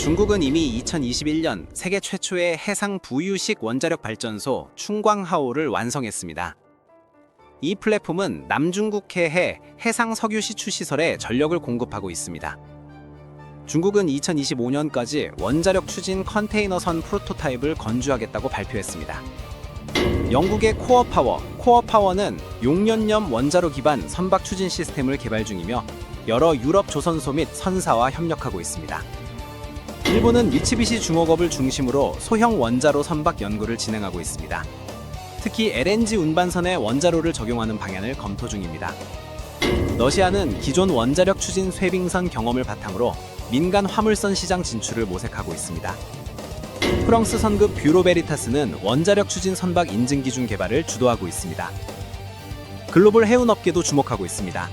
중국은 이미 2021년 세계 최초의 해상 부유식 원자력 발전소 충광하오를 완성했습니다. 이 플랫폼은 남중국해해 해상 석유 시 추 시설에 전력을 공급하고 있습니다. 중국은 2025년까지 원자력 추진 컨테이너선 프로토타입을 건조하겠다고 발표했습니다. 영국의 코어 파워, 코어 파워는 용연염 원자로 기반 선박 추진 시스템을 개발 중이며 여러 유럽 조선소 및 선사와 협력하고 있습니다. 일본은 미츠비시 중공업을 중심으로 소형 원자로 선박 연구를 진행하고 있습니다. 특히 LNG 운반선에 원자로를 적용하는 방안을 검토 중입니다. 러시아는 기존 원자력 추진 쇄빙선 경험을 바탕으로 민간 화물선 시장 진출을 모색하고 있습니다. 프랑스 선급 뷰로베리타스는 원자력 추진 선박 인증 기준 개발을 주도하고 있습니다. 글로벌 해운업계도 주목하고 있습니다.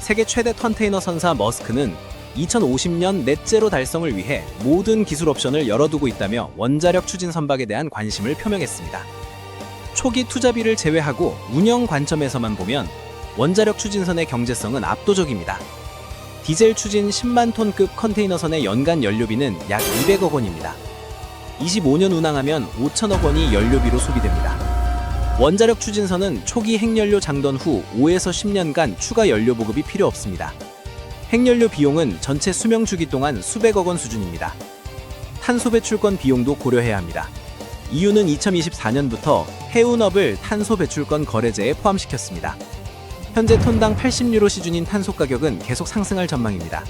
세계 최대 컨테이너 선사 머스크는 2050년 넷제로 달성을 위해 모든 기술 옵션을 열어두고 있다며 원자력 추진 선박에 대한 관심을 표명했습니다. 초기 투자비를 제외하고 운영 관점에서만 보면 원자력 추진선의 경제성은 압도적입니다. 디젤 추진 10만 톤급 컨테이너선의 연간 연료비는 약 200억 원입니다. 25년 운항하면 5천억 원이 연료비로 소비됩니다. 원자력 추진선은 초기 핵연료 장던 후 5에서 10년간 추가 연료 보급이 필요 없습니다. 핵연료 비용은 전체 수명 주기 동안 수백억 원 수준입니다. 탄소 배출권 비용도 고려해야 합니다. 이유는 2024년부터 해운업을 탄소 배출권 거래제에 포함시켰습니다. 현재 톤당 80유로 시준인 탄소 가격은 계속 상승할 전망입니다.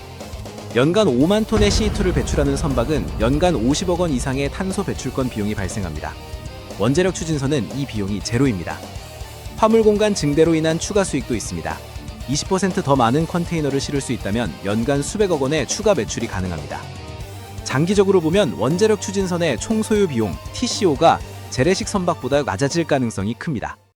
연간 5만 톤의 CO2를 배출하는 선박은 연간 50억 원 이상의 탄소 배출권 비용이 발생합니다. 원자력 추진선은 이 비용이 제로입니다. 화물 공간 증대로 인한 추가 수익도 있습니다. 20%더 많은 컨테이너를 실을 수 있다면 연간 수백억 원의 추가 매출이 가능합니다. 장기적으로 보면 원자력 추진선의 총 소요 비용 TCO가 재래식 선박보다 낮아질 가능성이 큽니다.